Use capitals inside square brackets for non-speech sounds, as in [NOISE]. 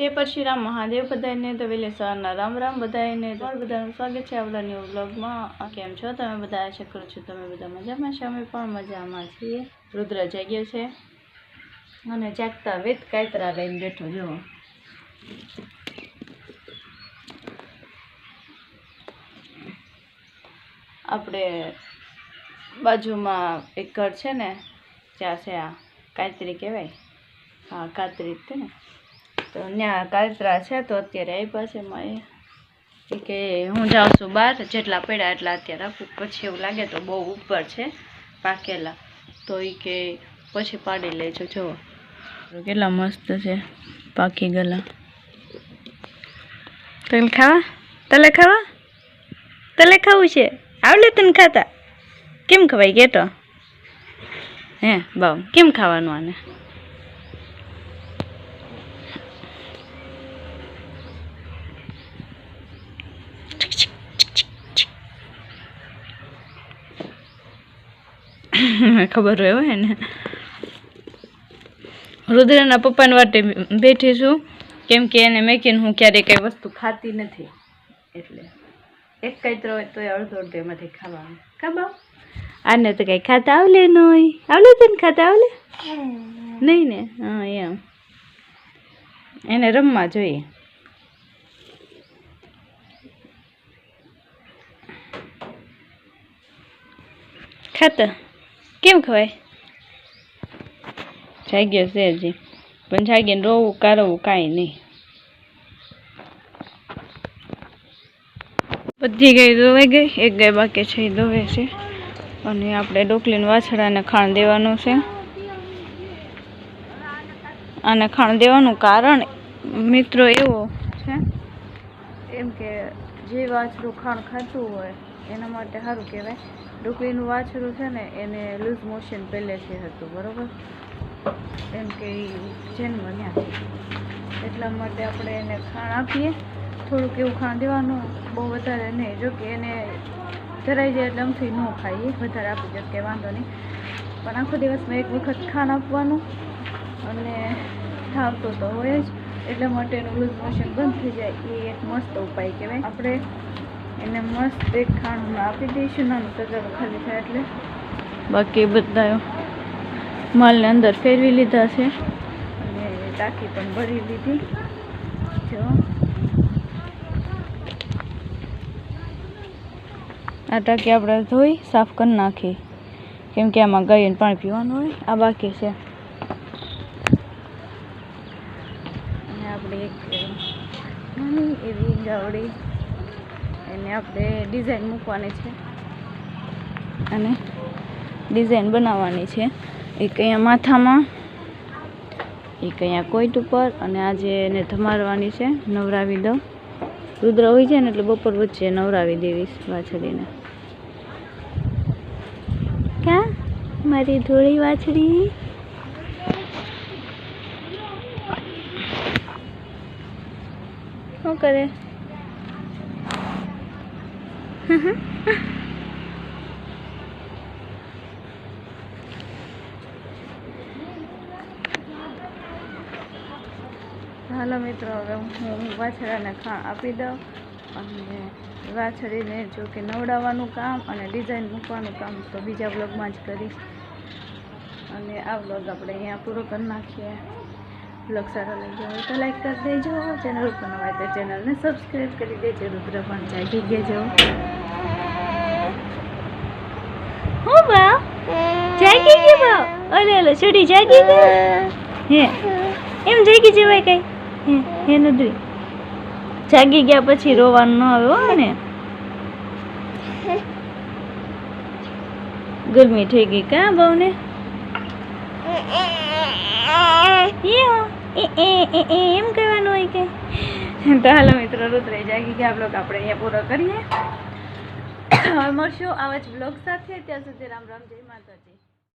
જય પરશુરામ મહાદેવ બધાને તો વેલે સવારના રામ રામ બધાને તમારું બધાનું સ્વાગત છે આપણા ન્યૂ બ્લોગમાં કેમ છો? તમે બધા આશા કરું છું તમે બધા મજામાં છો. અમે પણ મજામાં છીએ. રુદ્ર જાગ્યો છે. અને જાગતા વેત કાયતરા લઈને બેઠો જુઓ આપણે બાજુમાં એક ઘર છે ને ત્યાં છે આ કાતરી કહેવાય. હા કાતરી છે ને? તો ત્યાં કાતરા છે તો અત્યારે આપ્યા છે માએ એ કે હું જાઉં છું બહાર, જેટલા પડ્યા એટલા અત્યારે આપું. પછી એવું લાગે તો બહુ ઉપર છે, પાકેલા. તો એ કે પછી પાડી લેજો, જુઓ. કેટલા મસ્ત છે, પાકી ગયેલા તને ખાવા? તલે ખાવા? તલે ખાવું છે? આવડે તને ખાતા? કેમ ખવાય કેતો હે, બાવ, કેમ ખાવાનું આને? [LAUGHS] ખબર હોય હે ને રુદ્રના પપ્પાને વાટે બેઠી છું. કેમ કે એને મેકીને હું ક્યારેય કંઈ વસ્તુ ખાતી નથી. એટલે એક કાંઈ હોય તોય અડધો અડધો એમાંથી ખાવાનું. ખાબા આને તો કંઈ ખાતા આવલે નહીં આવલે તને ખાતા આવલે? નહીં ને? હા, એમ. એને રમવા જોઈએ. ખાતા? કેમ ખવાય? જાગ્યો છે હજી. પણ જાગીને રોવું, કરવું કાંઈ નહીં. બધી ગાય ધોવાઈ ગઈ, એક ગાય બાકી છે, એ ધોવે છે. અને આપણે ડોકલીને વાછડાને ખાણ દેવાનું છે. અને ખાણ દેવાનું કારણ મિત્રો એવો એમ કે જે વાછરું ખાણ ખાતું હોય, એના માટે સારું કહેવાય. ડુકરીનું વાછરું છે ને, એને લૂઝ મોશન પહેલેથી હતું, બરાબર? એમ કે એ જન્મ ત્યાં એટલા માટે આપણે એને ખાણ આપીએ. થોડુંક એવું ખાણ દેવાનું, બહુ વધારે નહીં. જો કે એને જરાય જાય એટલે ન ખાઈએ, વધારે આપી દે વાંધો નહીં. પણ આખો દિવસમાં એક વખત ખાણ આપવાનું અને થાવતો તો હોય જ. એટલા માટે એનું લૂઝ મોશન બંધ થઈ જાય. એ એક મસ્ત ઉપાય કહેવાય. આપણે એને મસ્ત એક ખાણું આપી દઈશું, નાનું તગારું ખાલી થાય એટલે. બાકી બધા માલને અંદર ફેરવી લીધા છે. અને ટાંકી પણ ભરી લીધી. જો. આ ટાંકી આપણે ધોઈ, સાફ કરી નાખી. કેમ કે આમાં ગાયને પાણી પીવાનું હોય. આ બાકી છે અને એક નાની એવી ગાવડી એને આપણે ડિઝાઇન મૂકવાની છે. અને ડિઝાઇન બનાવવાની છે. એક અહીંયા માથામાં, એક અહીંયા કોઈટ ઉપર અને આજે એને ધમારવાની છે નવરાવી દઉં. રુદ્ર હોય છે ને એટલે બપોર વચ્ચે નવરાવી દેવીશ વાછડીને. ક્યાં? મારી ધોળી વાછડી? શું કરે? હાલો મિત્રો, હવે હું વાછડાને ખાણ આપી દઉં અને વાછડીને જો કે નવડાવવાનું કામ અને ડિઝાઇન મૂકવાનું કામ, તો બીજા બ્લોગમાં જ કરીશ. અને આ બ્લોગ આપણે અહીંયા પૂરો કરી નાખીએ. બ્લોગ સારો લાગ્યો હોય તો લાઈક કરી દેજો. ચેનલ ઉપર નવા તો ચેનલને સબસ્ક્રાઈબ કરી દેજો. રુદ્ર પણ જાગી ગયો હું બા? જાગી ગઈ બા? અલે અલે, છોડી જાગી ગઈ હે? એમ જાગી જવાય કઈ? હે હે, નદરી? જાગી ગયા પછી રોવાનું ન આવે હો ને? ગરમી થઈ ગઈ કા બહુ ને એમ કહેવાનું હોય કે? તો હાલો મિત્રો રુદ્રે જાગી ગયા. બ્લોગ આપણે અહીંયા પૂરો કરીએ. મળશું આવા જ બ્લોગ સાથે. ત્યાં સુધી રામ રામ, જય માતાજી.